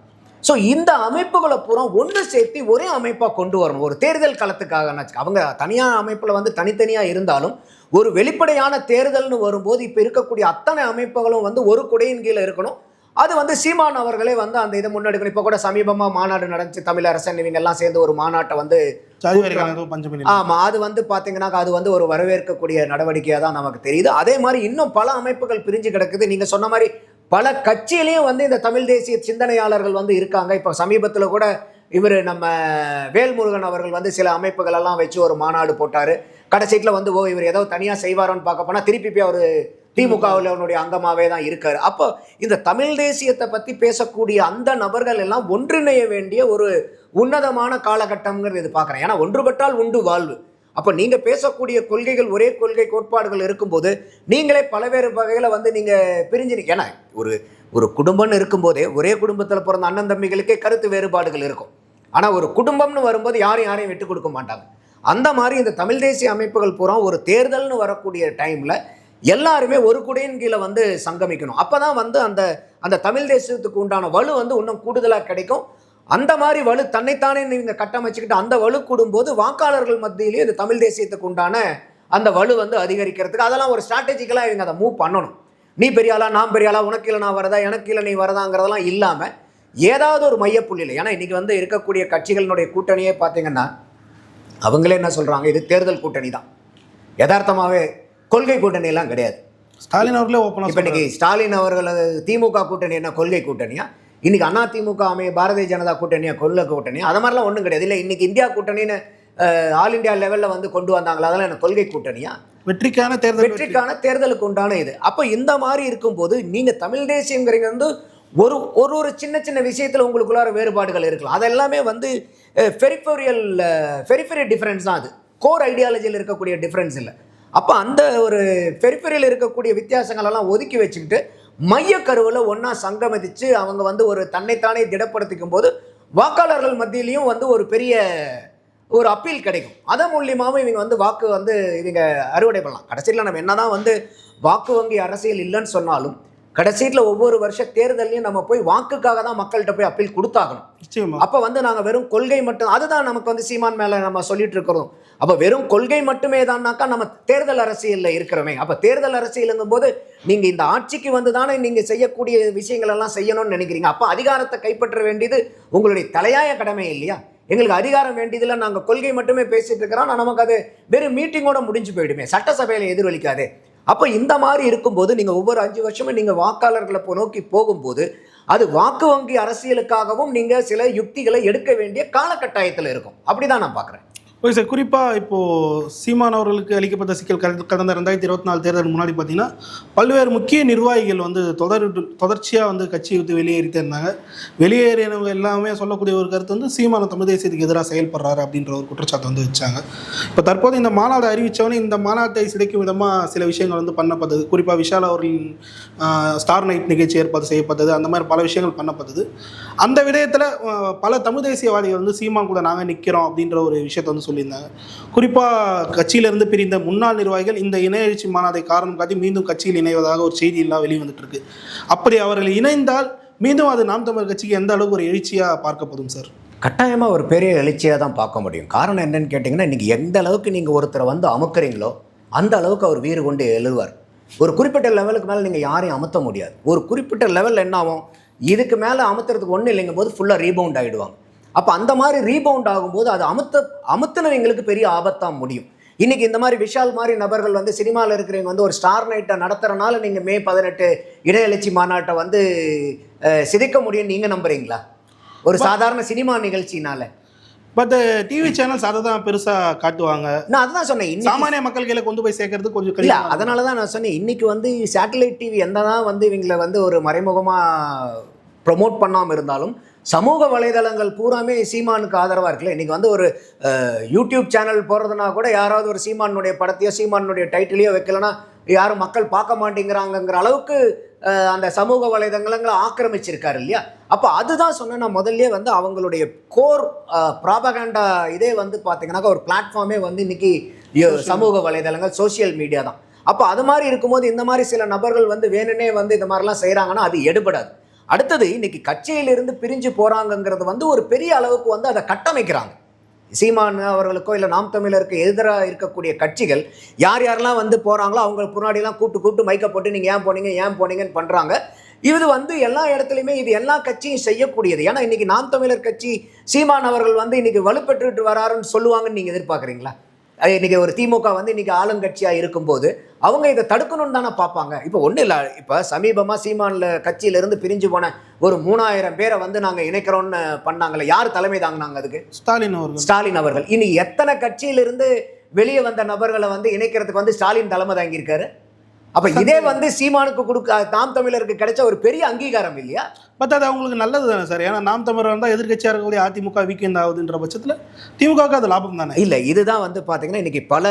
ஸோ இந்த அமைப்புகளை பூரா ஒன்று சேர்த்து ஒரே அமைப்பாக கொண்டு வரணும். ஒரு தேர்தல் களத்துக்காக அவங்க தனியாக அமைப்பில் வந்து தனித்தனியாக இருந்தாலும் ஒரு வெளிப்படையான தேர்தல்னு வரும்போது இப்போ இருக்கக்கூடிய அத்தனை அமைப்புகளும் வந்து ஒரு குடையின் கீழே இருக்கணும். அது வந்து சீமான் அவர்களே வந்து அந்த இதை முன்னெடுக்கணும். இப்போ கூட சமீபமாக மாநாடு நடந்துச்சு. தமிழ் அரசன் இவங்க எல்லாம் சேர்ந்து ஒரு மாநாட்டை வந்து. ஆமாம் அது வந்து பார்த்தீங்கன்னா அது வந்து ஒரு வரவேற்கக்கூடிய நடவடிக்கையாக தான் நமக்கு தெரியுது. அதே மாதிரி இன்னும் பல அமைப்புகள் பிரிஞ்சு கிடக்குது. நீங்கள் சொன்ன மாதிரி பல கட்சியிலையும் வந்து இந்த தமிழ் தேசிய சிந்தனையாளர்கள் வந்து இருக்காங்க. இப்போ சமீபத்தில் கூட இவர் நம்ம வேல்முருகன் அவர்கள் வந்து சில அமைப்புகள் எல்லாம் வச்சு ஒரு மாநாடு போட்டார். கடைசீட்டில் வந்து ஓ இவர் ஏதோ தனியாக செய்வாரோன்னு பார்க்க போனால் திருப்பி போய் அவர் திமுகவில் அவனுடைய அங்கமாகவே தான் இருக்கார். அப்போ இந்த தமிழ் தேசியத்தை பற்றி பேசக்கூடிய அந்த நபர்கள் எல்லாம் ஒன்றிணைய வேண்டிய ஒரு உன்னதமான காலகட்டம்ங்கிறது இது பார்க்குறேன் ஏன்னா ஒன்றுபட்டால் உண்டு வாழ்வு. அப்போ நீங்கள் பேசக்கூடிய கொள்கைகள் ஒரே கொள்கை கோட்பாடுகள் இருக்கும்போது நீங்களே பலவேறு வகையில் வந்து நீங்கள் பிரிஞ்சு ஏன்னா ஒரு ஒரு குடும்பம்னு இருக்கும்போதே ஒரே குடும்பத்தில் பிறந்த அண்ணன் தம்பிகளுக்கே கருத்து வேறுபாடுகள் இருக்கும். ஆனால் ஒரு குடும்பம்னு வரும்போது யாரும் யாரையும் விட்டு கொடுக்க மாட்டாங்க. அந்த மாதிரி இந்த தமிழ் தேசிய அமைப்புகள் பூரா ஒரு தேர்தல்னு வரக்கூடிய டைமில் எல்லாருமே ஒரு குடையின் கீழே வந்து சங்கமிக்கணும். அப்போ தான் வந்து அந்த அந்த தமிழ் தேசியத்துக்கு உண்டான வலு வந்து இன்னும் கூடுதலாக கிடைக்கும். அந்த மாதிரி வலு தன்னைத்தானே நீங்கள் கட்டமைச்சுக்கிட்டு அந்த வலு கூடும்போது வாக்காளர்கள் மத்தியிலேயே இந்த தமிழ் தேசியத்துக்கு உண்டான அந்த வலு வந்து அதிகரிக்கிறதுக்கு அதெல்லாம் ஒரு ஸ்ட்ராட்டஜிக்கலாக இவங்க அதை மூவ் பண்ணணும். நீ பெரியாளா நான் பெரியாளா உனக்கு இல்லை நான் வரதா எனக்கு இல்லை நீ வரதாங்கிறதெல்லாம் இல்லாமல் ஏதாவது ஒரு மையப்புள்ளியில் ஏன்னா இன்றைக்கி வந்து இருக்கக்கூடிய கட்சிகளினுடைய கூட்டணியே பார்த்தீங்கன்னா அவங்களே என்ன சொல்கிறாங்க இது தேர்தல் கூட்டணி தான். யதார்த்தமாகவே கொள்கை கூட்டணி எல்லாம் கிடையாது. ஸ்டாலின் அவர்களே ஓப்பனாக இப்போ இன்னைக்கு ஸ்டாலின் அவர்கள் திமுக கூட்டணி என்ன? கொள்கை கூட்டணியா? இன்னைக்கு அண்ணா திமுக அமைய பாரதிய ஜனதா கூட்டணியா கொள்கை கூட்டணியா? அது மாதிரிலாம் ஒன்றும் கிடையாது. இல்லை இன்னைக்கு இந்தியா கூட்டணின்னு ஆல் இந்தியா லெவலில் வந்து கொண்டு வந்தாங்களா? அதெல்லாம் என்ன கொள்கை கூட்டணியா? வெற்றிக்கான தேர்தல் வெற்றி. வெற்றிக்கான தேர்தலுக்கு உண்டான இது. அப்போ இந்த மாதிரி இருக்கும்போது நீங்க தமிழ் தேசியங்கிறீங்க வந்து ஒரு ஒரு ஒரு சின்ன சின்ன விஷயத்தில் உங்களுக்குள்ளார வேறுபாடுகள் இருக்கலாம். அதெல்லாமே வந்து ஃபெரிஃபோரியல் ஃபெரிஃபெரி டிஃப்ரென்ஸ் தான் அது. கோர் ஐடியாலஜியில் இருக்கக்கூடிய டிஃப்ரென்ஸ் இல்லை. அப்போ அந்த ஒரு ஃபெரிஃபெரியில் இருக்கக்கூடிய வித்தியாசங்கள் எல்லாம் ஒதுக்கி வச்சுக்கிட்டு மையக்கருவில் ஒன்றா சங்கமதிச்சு அவங்க வந்து ஒரு தன்னைத்தானே திடப்படுத்திக்கும் போது வாக்காளர்கள் மத்தியிலையும் வந்து ஒரு பெரிய ஒரு அப்பீல் கிடைக்கும். அதன் மூலியமாகவும் இவங்க வந்து வாக்கு வந்து இவங்க அறுவடை பண்ணலாம். கடைசியில் நம்ம என்ன தான் வந்து வாக்கு வங்கி அரசியல் இல்லைன்னு சொன்னாலும் கடைசியில் ஒவ்வொரு வருஷ தேர்தலையும் நம்ம போய் வாக்குக்காக தான் மக்கள்கிட்ட போய் அப்பீல் கொடுத்தாகணும். அப்போ வந்து நாங்கள் வெறும் கொள்கை மட்டும் அதுதான் நமக்கு வந்து சீமான் மேலே நம்ம சொல்லிட்டு இருக்கிறோம். அப்போ வெறும் கொள்கை மட்டுமே தான்னாக்கா நம்ம தேர்தல் அரசியலில் இருக்கிறோமே. அப்போ தேர்தல் அரசியலுங்கும் போது நீங்கள் இந்த ஆட்சிக்கு வந்து தானே நீங்கள் செய்யக்கூடிய விஷயங்கள் எல்லாம் செய்யணும்னு நினைக்கிறீங்க. அப்போ அதிகாரத்தை கைப்பற்ற வேண்டியது உங்களுடைய தலையாய கடமை இல்லையா? எங்களுக்கு அதிகாரம் வேண்டியதில் நாங்கள் கொள்கை மட்டுமே பேசிட்டு இருக்கிறோம். ஆனா நமக்கு அது வெறும் மீட்டிங்கோட முடிஞ்சு போயிடுமே. சட்டசபையில் எதிரொலிக்காது. அப்போ இந்த மாதிரி இருக்கும்போது நீங்கள் ஒவ்வொரு அஞ்சு வருஷமும் நீங்கள் வாக்காளர்களை போ- நோக்கி போகும்போது அது வாக்கு வங்கி அரசியலுக்காகவும் நீங்கள் சில யுக்திகளை எடுக்க வேண்டிய காலகட்டாயத்தில் இருக்கும். அப்படிதான் நான் பார்க்குறேன் ஓகே சார் குறிப்பாக இப்போது சீமான் அவர்களுக்கு அளிக்கப்பட்ட சிக்கல் கடந்த கடந்த ரெண்டாயிரத்தி இருபத்தி நாலு தேர்தல் முன்னாடி பார்த்தீங்கன்னா பல்வேறு முக்கிய நிர்வாகிகள் வந்து தொடர் தொடர்ச்சியாக வந்து கட்சியை விட்டு வெளியேறிட்டே இருந்தாங்க. வெளியேறினவங்க எல்லாமே சொல்லக்கூடிய ஒரு கருத்து வந்து சீமான தமிழ் தேசியத்துக்கு எதிராக செயல்படுறாரு அப்படின்ற ஒரு குற்றச்சாட்டு வந்து வச்சாங்க. இப்போ தற்போது இந்த மாநாடு அறிவித்தவொடனே இந்த மாநாட்டை சிதைக்கும் விதமாக சில விஷயங்கள் வந்து பண்ணப்பட்டது. குறிப்பாக விஷால் அவர்களின் ஸ்டார் நைட் நிகழ்ச்சி ஏற்பாடு செய்யப்பட்டது. அந்த மாதிரி பல விஷயங்கள் பண்ணப்பட்டது. அந்த விடயத்தில் பல தமிழ் தேசியவாதிகள் வந்து சீமான் கூட நாங்கள் நிற்கிறோம் அப்படின்ற ஒரு விஷயத்தை வந்து சொல்லியிருந்தாங்க. குறிப்பாக கட்சியிலிருந்து பிரிந்த முன்னாள் நிர்வாகிகள் இந்த இணைய எழுச்சி மாநாட்டை காரணம் காட்டி மீண்டும் கட்சியில் இணைவதாக ஒரு செய்தி எல்லாம் வெளிவந்துட்டு இருக்கு அப்படி அவர்கள் இணைந்தால் மீண்டும் அது நாம் தமிழர் கட்சிக்கு எந்த அளவுக்கு ஒரு எழுச்சியாக பார்க்கப்படும் சார்? கட்டாயமாக ஒரு பெரிய எழுச்சியாக தான் பார்க்க முடியும். காரணம் என்னன்னு கேட்டிங்கன்னா இன்றைக்கி எந்த அளவுக்கு நீங்கள் ஒருத்தரை வந்து அமுக்குறீங்களோ அந்த அளவுக்கு அவர் வீறு கொண்டு எழுவார். ஒரு குறிப்பிட்ட லெவலுக்கு மேலே நீங்கள் யாரையும் அமுத்த முடியாது. ஒரு குறிப்பிட்ட லெவலில் என்ன ஆகும்? இதுக்கு மேலே அமுத்துறதுக்கு ஒன்றும் இல்லைங்கும் போது ஃபுல்லாக ரீபவுண்ட் ஆகிடுவாங்க அப்போ அந்த மாதிரி ரீபவுண்ட் ஆகும்போது அது அமுத்த அமுத்துனவங்களுக்கு பெரிய ஆபத்தாக முடியும். இன்னைக்கு இந்த மாதிரி விஷால் மாதிரி நபர்கள் வந்து சினிமாவில் இருக்கிறவங்க வந்து ஒரு ஸ்டார் நைட்டை நடத்துறனால நீங்கள் மே பதினெட்டு இணையெழுச்சி மாநாட்டை வந்து சிதைக்க முடியும்னு நீங்கள் நம்புறீங்களா? ஒரு சாதாரண சினிமா நிகழ்ச்சினால. பட் டிவி சேனல்ஸ் அதை தான் பெருசாக காட்டுவாங்க. நான் அதுதான் சொன்னேன் சாமானிய மக்கள் கையில கொண்டு போய் சேர்க்கறது கொஞ்சம் இல்ல அதனால தான் நான் சொன்னேன் இன்னைக்கு வந்து சேட்டலைட் டிவி என்னதான் வந்து இவங்களை வந்து ஒரு மறைமுகமாக ப்ரொமோட் பண்ணாமல் இருந்தாலும் சமூக வலைதளங்கள் பூராமே சீமானுக்கு ஆதரவாக இருக்குல்ல? இன்னைக்கு வந்து ஒரு யூடியூப் சேனல் போடுறதுனா கூட யாராவது ஒரு சீமானுடைய படத்தையோ சீமானுடைய டைட்டிலையோ வைக்கலனா யாரும் மக்கள் பார்க்க மாட்டேங்கிறாங்கங்கிற அளவுக்கு அந்த சமூக வலைதளங்களை ஆக்கிரமிச்சிருக்காரு இல்லையா? அப்போ அதுதான் சொன்னேன் நான் முதல்லயே வந்து அவங்களுடைய கோர் ப்ராபகண்டா இதே வந்து பார்த்தீங்கன்னாக்கா ஒரு பிளாட்ஃபார்மே வந்து இன்னைக்கு சமூக வலைதளங்கள் சோஷியல் மீடியா தான். அப்போ அது மாதிரி இருக்கும்போது இந்த மாதிரி சில நபர்கள் வந்து வேணுனே வந்து இந்த மாதிரிலாம் செய்கிறாங்கன்னா அது எடுபடாது. அடுத்தது இன்னைக்கு கட்சியிலிருந்து பிரிஞ்சு போகிறாங்கங்கிறது வந்து ஒரு பெரிய அளவுக்கு வந்து அதை கட்டமைக்கிறாங்க. சீமான் அவர்களுக்கோ இல்லை நாம் தமிழருக்கு எதிராக இருக்கக்கூடிய கட்சிகள் யார் யாரெல்லாம் வந்து போகிறாங்களோ அவங்க முன்னாடிலாம் கூப்பிட்டு கூப்பிட்டு மைக்க போட்டு நீங்கள் ஏன் போனீங்க ஏன் போனீங்கன்னு பண்ணுறாங்க இது வந்து எல்லா இடத்துலையுமே இது எல்லா கட்சியும் செய்யக்கூடியது. ஏன்னா இன்றைக்கி நாம் தமிழர் கட்சி சீமான் அவர்கள் வந்து இன்றைக்கி வலுப்பெற்றுட்டு வராருன்னு சொல்லுவாங்கன்னு நீங்கள் எதிர்பார்க்குறீங்களா? இன்னைக்கு ஒரு திமுக வந்து இன்னைக்கு ஆளுங்கட்சியா இருக்கும்போது அவங்க இதை தடுக்கணும்னு தானே பார்ப்பாங்க. இப்போ ஒன்றும் இல்லை. இப்போ சமீபமாக சீமான்ல கட்சியிலிருந்து பிரிஞ்சு போன ஒரு மூணாயிரம் பேரை வந்து நாங்கள் இணைக்கிறோம்னு பண்ணாங்கல்ல யார் தலைமை தாங்கினாங்க அதுக்கு? ஸ்டாலின் அவர்கள். ஸ்டாலின் அவர்கள். இனி எத்தனை கட்சியிலிருந்து வெளியே வந்த நபர்களை வந்து இணைக்கிறதுக்கு வந்து ஸ்டாலின் தலைமை தாங்கியிருக்காரு? அப்ப இதே வந்து சீமானுக்கு கொடுக்க தாம் தமிழருக்கு கிடைச்ச ஒரு பெரிய அங்கீகாரம் இல்லையா? பட் அது அவங்களுக்கு நல்லது தானே சார்? ஏன்னா நாம் தமிழர் இருந்தால் எதிர்க்கட்சியாக இருக்கக்கூடிய அதிமுக வீக்கெண்ட் ஆகுதுன்ற பட்சத்தில் திமுகவுக்கு அது லாபம் தானே? இல்ல இதுதான் வந்து பாத்தீங்கன்னா இன்னைக்கு பல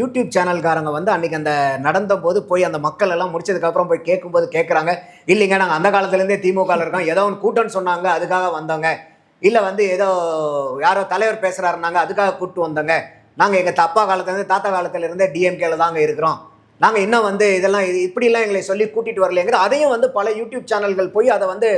யூடியூப் சேனல்காரங்க வந்து அன்னைக்கு அந்த நடந்த போது போய் அந்த மக்கள் எல்லாம் முடிச்சதுக்கு அப்புறம் போய் கேட்கும்போது கேட்குறாங்க இல்லைங்க நாங்க அந்த காலத்துல இருந்தே திமுக ல இருக்கோம். ஏதோ ஒன்று கூட்டம்னு சொன்னாங்க அதுக்காக வந்தோங்க. இல்ல வந்து ஏதோ யாரோ தலைவர் பேசுறாருனாங்க அதுக்காக கூப்பிட்டு வந்தோங்க. நாங்க எங்க அப்பா காலத்துல இருந்து தாத்தா காலத்துல இருந்தே டிஎம்கேல தாங்க இருக்கிறோம். நாங்கள் இன்னும் வந்து இதெல்லாம் இது இப்படிலாம் எங்களை சொல்லி கூட்டிகிட்டு வரலைங்கிற அதையும் வந்து பல யூடியூப் சேனல்கள் போய் அதை வந்து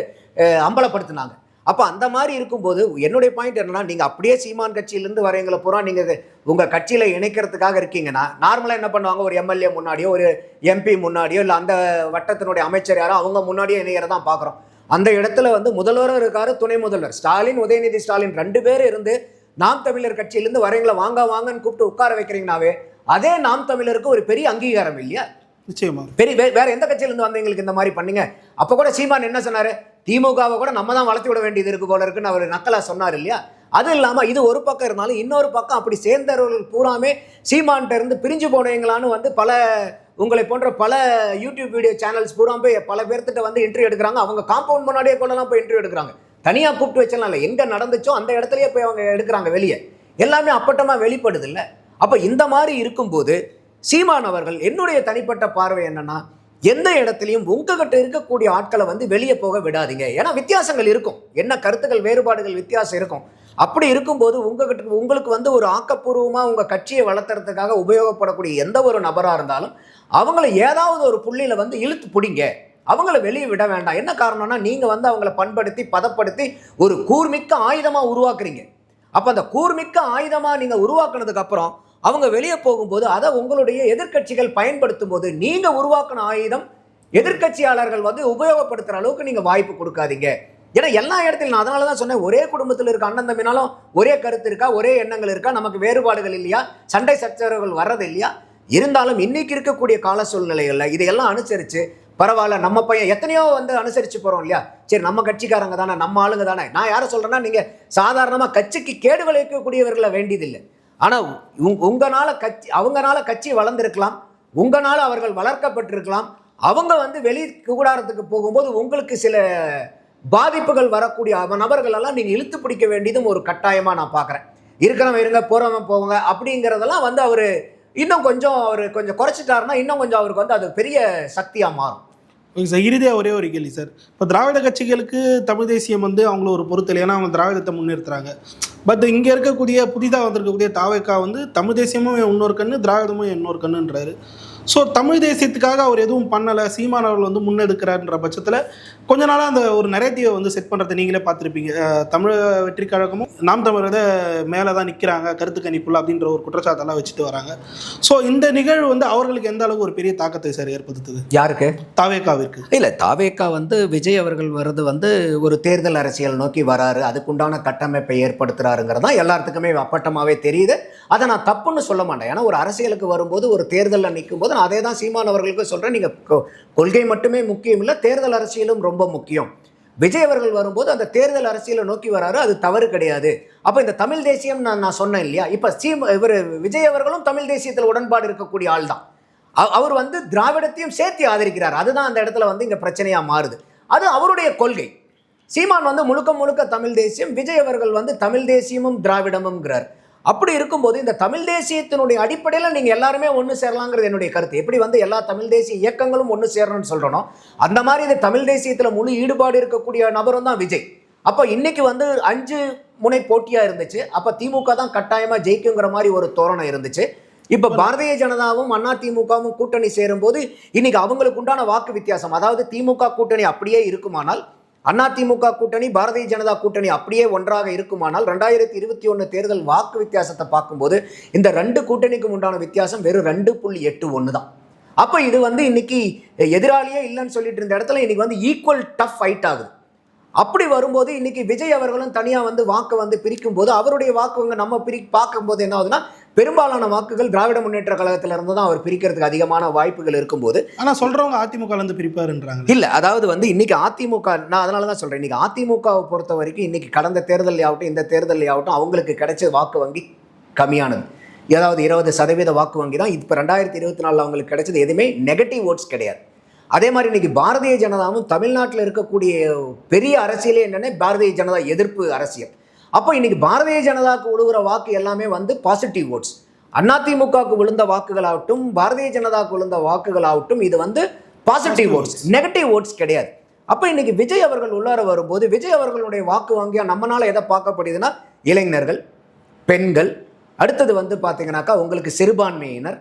அம்பலப்படுத்தினாங்க. அப்போ அந்த மாதிரி இருக்கும்போது என்னுடைய பாயிண்ட் என்னன்னா நீங்கள் அப்படியே சீமான் கட்சியிலேருந்து வரவங்களை பூரா நீங்கள் உங்கள் கட்சியில் இணைக்கிறதுக்காக இருக்கீங்கன்னா நார்மலாக என்ன பண்ணுவாங்க? ஒரு எம்எல்ஏ முன்னாடியோ ஒரு எம்பி முன்னாடியோ இல்லை அந்த வட்டத்தினுடைய அமைச்சர் யாரோ அவங்க முன்னாடியே இணைகிறதான் பார்க்குறோம் அந்த இடத்துல வந்து முதல்வரும் இருக்காரு துணை முதல்வர். ஸ்டாலின் உதயநிதி ஸ்டாலின் ரெண்டு பேரும் இருந்து நாம் தமிழர் கட்சியிலேருந்து வரவங்களை வாங்க வாங்கன்னு கூப்பிட்டு உட்கார வைக்கிறீங்கனாவே அதே நாம் தமிழருக்கு ஒரு பெரிய அங்கீகாரம் இல்லையா? நிச்சயமா பெரிய வே- வேற எந்த கட்சியில இருந்து வந்தவங்களுக்கு இந்த மாதிரி பண்ணீங்க? அப்ப கூட சீமான் என்ன சொன்னாரு? திமுகவை கூட நம்ம தான் வளர்த்து விட வேண்டியது இருக்கு போல இருக்குன்னு அவர் நக்கலா சொன்னார் இல்லையா? அது இல்லாம இது ஒரு பக்கம் இருந்தாலும் இன்னொரு பக்கம் அப்படி சேர்ந்தவர்கள் பூராமே சீமான்ட்ட இருந்து பிரிஞ்சு போனவங்களான்னு வந்து பல உங்களை போன்ற பல யூடியூப் வீடியோ சேனல்ஸ் பூரா போய் பல பேர்த்திட்ட வந்து இன்டர்வியூ எடுக்கிறாங்க. அவங்க காம்பவுண்ட் முன்னாடியே கொள்ளலாம் போய் இன்டர்வியூ எடுக்கிறாங்க. தனியா கூப்பிட்டு வச்சலாம் இல்லை. எங்க நடந்துச்சோ அந்த இடத்துலயே போய் அவங்க எடுக்கிறாங்க வெளியே. எல்லாமே அப்பட்டமா வெளிப்படுது இல்ல? அப்போ இந்த மாதிரி இருக்கும்போது சீமான் அவர்கள் என்னுடைய தனிப்பட்ட பார்வை என்னன்னா எந்த இடத்துலையும் உங்ககிட்ட இருக்கக்கூடிய ஆட்களை வந்து வெளியே போக விடாதீங்க. ஏன்னா வித்தியாசங்கள் இருக்கும். என்ன கருத்துக்கள் வேறுபாடுகள் வித்தியாசம் இருக்கும். அப்படி இருக்கும்போது உங்ககிட்ட உங்களுக்கு வந்து ஒரு ஆக்கப்பூர்வமாக உங்கள் கட்சியை வளர்த்துறதுக்காக உபயோகப்படக்கூடிய எந்த ஒரு நபராக இருந்தாலும் அவங்கள ஏதாவது ஒரு புள்ளியில் வந்து இழுத்து பிடிங்க. அவங்கள வெளியே விட வேண்டாம். என்ன காரணம்னா நீங்கள் வந்து அவங்கள பண்படுத்தி பதப்படுத்தி ஒரு கூர்மிக்க ஆயுதமாக உருவாக்குறீங்க. அப்போ அந்த கூர்மிக்க ஆயுதமாக நீங்கள் உருவாக்குனதுக்கப்புறம் அவங்க வெளியே போகும்போது அதை உங்களுடைய எதிர்க்கட்சிகள் பயன்படுத்தும் போது நீங்கள் உருவாக்கின ஆயுதம் எதிர்க்கட்சியாளர்கள் வந்து உபயோகப்படுத்துகிற அளவுக்கு நீங்கள் வாய்ப்பு கொடுக்காதீங்க. ஏன்னா எல்லா இடத்துலையும் நான் அதனால தான் சொன்னேன் ஒரே குடும்பத்தில் இருக்க அண்ணன் தம்பினாலும் ஒரே கருத்து இருக்கா ஒரே எண்ணங்கள் இருக்கா நமக்கு வேறுபாடுகள் இல்லையா சண்டை சச்சரவுகள் வர்றது இல்லையா? இருந்தாலும் இன்னைக்கு இருக்கக்கூடிய கால சூழ்நிலைகளில் இதையெல்லாம் அனுசரித்து பரவாயில்ல நம்ம பையன் எத்தனையோ வந்து அனுசரித்து போகிறோம் இல்லையா? சரி நம்ம கட்சிக்காரங்க தானே நம்ம ஆளுங்க தானே. நான் யாரை சொல்கிறேன்னா நீங்கள் சாதாரணமாக கட்சிக்கு கேடு விளைவிக்கக்கூடியவர்களை வேண்டியதில்லை. ஆனால் உங் உங்களால் கட்சி அவங்கனால கட்சி வளர்ந்துருக்கலாம். உங்களால் அவர்கள் வளர்க்கப்பட்டிருக்கலாம். அவங்க வந்து வெளி கூடாரத்துக்கு போகும்போது உங்களுக்கு சில பாதிப்புகள் வரக்கூடிய அவ நபர்களெல்லாம் நீங்கள் இழுத்து பிடிக்க வேண்டியதும் ஒரு கட்டாயமாக நான் பார்க்குறேன் இருக்கிறவன் இருங்க போகிறவன் போங்க அப்படிங்கிறதெல்லாம் வந்து அவர் இன்னும் கொஞ்சம் அவர் கொஞ்சம் குறைச்சிட்டாருன்னா இன்னும் கொஞ்சம் அவருக்கு வந்து அது பெரிய சக்தியாக மாறும். ஓகே சார் இறுதியாக ஒரே ஒரு கேள்வி சார். இப்போ திராவிட கட்சிகளுக்கு தமிழ் தேசியம் வந்து அவங்கள ஒரு பொறுத்தல். ஏன்னா அவங்க திராவிடத்தை முன்னிறுத்துறாங்க பட் இங்கே இருக்கக்கூடிய புதிதாக வந்திருக்கக்கூடிய தாவைக்கா வந்து தமிழ் தேசியமும் இன்னொரு கண்ணு திராவிடமும் இன்னொரு கண்ணுன்றாரு. ஸோ தமிழ் தேசியத்துக்காக அவர் எதுவும் பண்ணலை. சீமானவர்கள் வந்து முன்னெடுக்கிறாருன்ற பட்சத்தில் கொஞ்ச நாளாக அந்த ஒரு நெரேட்டிவை வந்து செட் பண்ணுறதை நீங்களே பார்த்துருப்பீங்க. அஹ், தமிழ் வெற்றி கழகமும் நாம் தமிழர் மேலே தான் நிற்கிறாங்க கருத்து கணிப்புல அப்படின்ற ஒரு குற்றச்சாட்டெல்லாம் வச்சுட்டு வராங்க. ஸோ இந்த நிகழ்வு வந்து அவர்களுக்கு எந்த அளவுக்கு ஒரு பெரிய தாக்கத்தை சார் ஏற்படுத்துது? யாருக்கு? தாவேக்காவிற்கு. இல்லை தாவேக்கா வந்து விஜய் அவர்கள் வர்றது வந்து ஒரு தேர்தல் அரசியல் நோக்கி வராரு. அதுக்குண்டான கட்டமைப்பை ஏற்படுத்துறாருங்கிறது தான் எல்லாத்துக்குமே அப்பட்டமாகவே தெரியுது. அதை நான் தப்புன்னு சொல்ல மாட்டேன். ஏன்னா ஒரு அரசியலுக்கு வரும்போது ஒரு தேர்தலில் நிற்கும் போது நான் அதே தான் சீமான் அவர்களுக்கு சொல்கிறேன் நீங்கள் கொள்கை மட்டுமே முக்கியம் இல்லை தேர்தல் அரசியலும் ரொம்ப ரொம்ப முக்கியம். விஜய் அவர்கள் வரும்போது அந்த தேர்தல் அரசியலை நோக்கி வராரு அது தவறு கிடையாது. அப்போ இந்த தமிழ் தேசியம் நான் நான் சொன்னேன் இல்லையா? இப்போ சீம் இவர் விஜய் அவர்களும் தமிழ் தேசியத்தில் உடன்பாடு இருக்கக்கூடிய ஆள் தான். அவர் வந்து திராவிடத்தையும் சேர்த்து ஆதரிக்கிறார். அதுதான் அந்த இடத்துல வந்து இங்கே பிரச்சனையாக மாறுது. அது அவருடைய கொள்கை. சீமான் வந்து முழுக்க முழுக்க தமிழ் தேசியம் விஜய் அவர்கள் வந்து தமிழ் தேசியமும் திராவிடமும்ங்கிறார். அப்படி இருக்கும்போது இந்த தமிழ் தேசியத்தினுடைய அடிப்படையில் நீங்கள் எல்லாருமே ஒன்று சேரலாங்கிறது என்னுடைய கருத்து. எப்படி வந்து எல்லா தமிழ் தேசிய இயக்கங்களும் ஒன்று சேரணும்னு சொல்கிறனோ அந்த மாதிரி இந்த தமிழ் தேசியத்தில் முழு ஈடுபாடு இருக்கக்கூடிய நபரும் தான் விஜய். அப்போ இன்னைக்கு வந்து அஞ்சு முனை போட்டியாக இருந்துச்சு. அப்போ திமுக தான் கட்டாயமாக ஜெயிக்குங்கிற மாதிரி ஒரு தோரணம் இருந்துச்சு. இப்போ பாரதிய ஜனதாவும் அண்ணா திமுகவும் கூட்டணி சேரும்போது இன்னைக்கு அவங்களுக்கு உண்டான வாக்கு வித்தியாசம் அதாவது திமுக கூட்டணி அப்படியே இருக்குமானால் அண்ணா திமுக கூட்டணி பாரதிய ஜனதா கூட்டணி அப்படியே ஒன்றாக இருக்குமானால் ரெண்டாயிரத்தி இருபத்தி ஒன்று தேர்தல் வாக்கு வித்தியாசத்தை பார்க்கும்போது இந்த ரெண்டு கூட்டணிக்கும் உண்டான வித்தியாசம் வெறும் ரெண்டு புள்ளி எட்டு ஒன்று தான். அப்போ இது வந்து இன்னைக்கு எதிராளியே இல்லைன்னு சொல்லிட்டு இருந்த இடத்துல இன்னைக்கு வந்து ஈக்குவல் டஃப் ஃபைட் ஆகுது. அப்படி வரும்போது இன்னைக்கு விஜய் அவர்களும் தனியாக வந்து வாக்கை வந்து பிரிக்கும் போது அவருடைய வாக்கு நம்ம பிரி பார்க்கும்போது என்ன ஆகுதுன்னா பெரும்பாலான வாக்குகள் திராவிட முன்னேற்ற கழகத்துல இருந்து தான் அவர் பிரிக்கிறதுக்கு அதிகமான வாய்ப்புகள் இருக்கும்போது ஆனா சொல்றவங்க அதிமுக இருந்து பிரிப்பாருன்றாங்க. இல்ல அதாவது வந்து இன்னைக்கு அதிமுக நான் அதனால தான் சொல்றேன். இன்னைக்கு அதிமுகவை பொறுத்த வரைக்கும் இன்னைக்கு கடந்த தேர்தல் ஆகட்டும் இந்த தேர்தல் ஆகட்டும் அவங்களுக்கு கிடைச்ச வாக்கு வங்கி கம்மியானது. ஏதாவது இருபது சதவீத வாக்கு வங்கி தான் இப்போ ரெண்டாயிரத்தி இருபத்தி நாலில் அவங்களுக்கு கிடைச்சது எதுவுமே நெகட்டிவ் ஓட்ஸ் கிடையாது. அதே மாதிரி இன்னைக்கு பாரதிய ஜனதாவும் தமிழ்நாட்டில் இருக்கக்கூடிய பெரிய அரசியலே என்னன்னா பாரதிய ஜனதா எதிர்ப்பு அரசியல். அப்போ இன்னைக்கு பாரதிய ஜனதாக்கு விழுகிற வாக்கு எல்லாமே வந்து பாசிட்டிவ் ஓட்ஸ் அதிமுகவுக்கு விழுந்த வாக்குகளாகட்டும் பாரதிய ஜனதாக்கு விழுந்த வாக்குகளாகட்டும் இது வந்து பாசிட்டிவ் ஓட்ஸ் நெகட்டிவ் ஓட்ஸ் கிடையாது. அப்போ இன்னைக்கு விஜய் அவர்கள் உள்ளார வரும்போது விஜய் அவர்களுடைய வாக்கு வங்கியா நம்மனால எதை பார்க்கப்படுதுன்னா இளைஞர்கள் பெண்கள் அடுத்தது வந்து பார்த்தீங்கன்னாக்கா உங்களுக்கு சிறுபான்மையினர்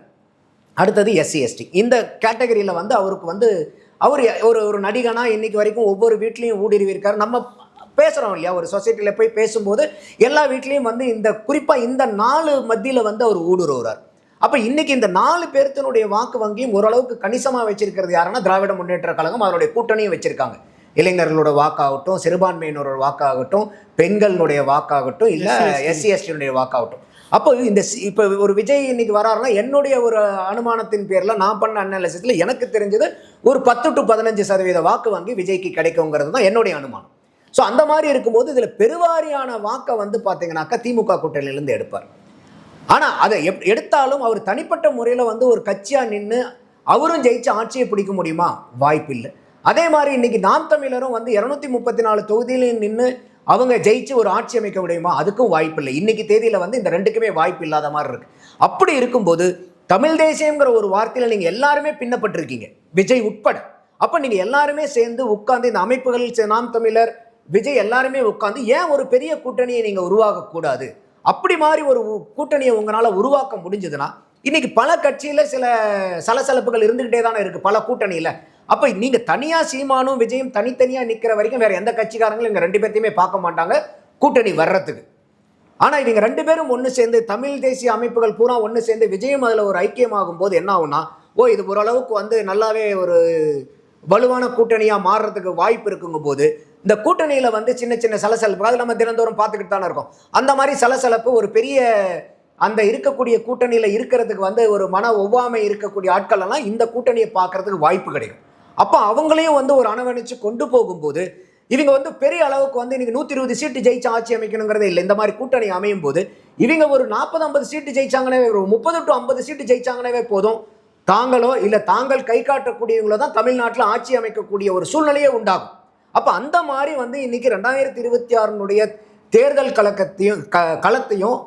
அடுத்தது எஸ்சி எஸ்டி இந்த கேட்டகரியில் வந்து அவருக்கு வந்து அவர் ஒரு ஒரு நடிகனா இன்னைக்கு வரைக்கும் ஒவ்வொரு வீட்லேயும் ஊடுருவி இருக்காரு நம்ம பேசுகிறோம் இல்லையா? ஒரு சொசைட்டியில் போய் பேசும்போது எல்லா வீட்லேயும் வந்து இந்த குறிப்பாக இந்த நாலு மத்தியில் வந்து அவர் ஊடுருவுறார். அப்போ இன்னைக்கு இந்த நாலு பேர்த்தினுடைய வாக்கு வங்கியும் ஓரளவுக்கு கணிசமாக வச்சிருக்கிறது யாருன்னா திராவிட முன்னேற்ற கழகம் அதனுடைய கூட்டணியும் வச்சிருக்காங்க. இளைஞர்களோட வாக்காகட்டும் சிறுபான்மையினரோட வாக்காகட்டும் பெண்களுடைய வாக்காகட்டும் இல்லை எஸ்சி எஸ்டியினுடைய வாக்காகட்டும். அப்போ இந்த இப்போ ஒரு விஜய் இன்னைக்கு வராருன்னா என்னுடைய ஒரு அனுமானத்தின் பேரில் நான் பண்ண அனாலிசிஸில் எனக்கு தெரிஞ்சது ஒரு பத்து டு பதினஞ்சு சதவீத வாக்கு வங்கி விஜய்க்கு கிடைக்குங்கிறது தான் என்னுடைய அனுமானம். ஸோ அந்த மாதிரி இருக்கும்போது இதில் பெருவாரியான வாக்கை வந்து பார்த்தீங்கன்னாக்கா திமுக கூட்டணியிலேருந்து எடுப்பார். ஆனால் அதை எப் எடுத்தாலும் அவர் தனிப்பட்ட முறையில் வந்து ஒரு கட்சியாக நின்று அவரும் ஜெயிச்சு ஆட்சியை பிடிக்க முடியுமா? வாய்ப்பில்லை. அதே மாதிரி இன்னைக்கு நாம் தமிழரும் வந்து இரநூத்தி முப்பத்தி நாலு தொகுதியிலையும் நின்று அவங்க ஜெயிச்சு ஒரு ஆட்சி அமைக்க முடியுமா? அதுக்கும் வாய்ப்பில்லை. இன்னைக்கு தேதியில் வந்து இந்த ரெண்டுக்குமே வாய்ப்பு இல்லாத மாதிரி இருக்கு. அப்படி இருக்கும்போது தமிழ் தேசியங்கிற ஒரு வார்த்தையில் நீங்கள் எல்லாருமே பின்னப்பட்டிருக்கீங்க. விஜய் உட்பட. அப்போ நீங்கள் எல்லாருமே சேர்ந்து உட்கார்ந்து இந்த அமைப்புகள் நாம் தமிழர் விஜய் எல்லாருமே உட்காந்து ஏன் ஒரு பெரிய கூட்டணியை நீங்கள் உருவாக்கக்கூடாது அப்படி மாதிரி ஒரு கூட்டணியை உங்களால் உருவாக்க முடிஞ்சதுன்னா இன்னைக்கு பல கட்சியில் சில சலசலப்புகள் இருந்துக்கிட்டே தானே இருக்குது பல கூட்டணியில். அப்போ நீங்கள் தனியாக சீமானும் விஜயும் தனித்தனியாக நிற்கிற வரைக்கும் வேறு எந்த கட்சிக்காரங்களும் இங்கே ரெண்டு பேர்த்தையுமே பார்க்க மாட்டாங்க கூட்டணி வர்றதுக்கு. ஆனால் இவங்க ரெண்டு பேரும் ஒன்று சேர்ந்து தமிழ் தேசிய அமைப்புகள் பூரா ஒன்று சேர்ந்து விஜயம் அதில் ஒரு ஐக்கியமாகும் போது என்ன ஆகும்னா ஓ இது ஓரளவுக்கு வந்து நல்லாவே ஒரு வலுவான கூட்டணியாக மாறுறதுக்கு வாய்ப்பு இருக்குங்கும் போது இந்த கூட்டணியில் வந்து சின்ன சின்ன சலசலப்பு அது நம்ம தினந்தோறும் பார்த்துக்கிட்டு தானே இருக்கோம். அந்த மாதிரி சலசலப்பு ஒரு பெரிய அந்த இருக்கக்கூடிய கூட்டணியில் இருக்கிறதுக்கு வந்து ஒரு மன ஒவ்வாமை இருக்கக்கூடிய ஆட்கள் எல்லாம் இந்த கூட்டணியை பார்க்கறதுக்கு வாய்ப்பு கிடைக்கும். அப்போ அவங்களையும் வந்து ஒரு அணவணிச்சு கொண்டு போகும்போது இவங்க வந்து பெரிய அளவுக்கு வந்து இன்னைக்கு நூற்றி இருபது சீட்டு ஜெயிச்சு ஆட்சி அமைக்கணுங்கிறதே இல்லை. இந்த மாதிரி கூட்டணி அமையும் போது இவங்க ஒரு நாற்பது ஐம்பது சீட்டு ஜெயிச்சாங்கன்னே ஒரு முப்பது டு ஐம்பது சீட்டு ஜெயிச்சாங்கனவே போதும். தாங்களோ இல்லை தாங்கள் கை காட்டக்கூடியவங்களோ தான் தமிழ்நாட்டில் ஆட்சி அமைக்கக்கூடிய ஒரு சூழ்நிலையே உண்டாகும். அப்போ அந்த மாதிரி வந்து இன்னைக்கு ரெண்டாயிரத்தி இருபத்தி ஆறுனுடைய தேர்தல் கலக்கத்தையும் க களத்தையும்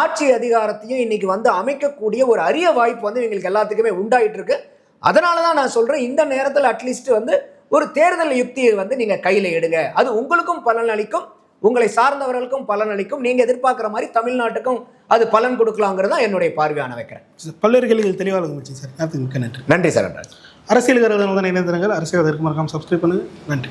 ஆட்சி அதிகாரத்தையும் இன்னைக்கு வந்து அமைக்கக்கூடிய ஒரு அரிய வாய்ப்பு வந்து இவங்களுக்கு எல்லாத்துக்குமே உண்டாயிட்டு இருக்கு அதனால தான் நான் சொல்றேன் இந்த நேரத்தில் அட்லீஸ்ட் வந்து ஒரு தேர்தல் யுக்தியை வந்து நீங்க கையில எடுங்க. அது உங்களுக்கும் பலன் அளிக்கும் உங்களை சார்ந்தவர்களுக்கும் பலன் அளிக்கும் நீங்க எதிர்பார்க்குற மாதிரி தமிழ்நாட்டுக்கும் அது பலன் கொடுக்கலாங்கிறது தான் என்னுடைய பார்வையான வைக்கிறேன். பல்வேறு கேள்விகள் தெளிவாக இருந்துச்சு சார். மிக்க நன்றி. நன்றி சார் அரசியல் கருடன் இணைந்திருங்கள். அரசியல் அதற்கு மறக்காம சப்ஸ்கிரைப் பண்ணுங்க. நன்றி.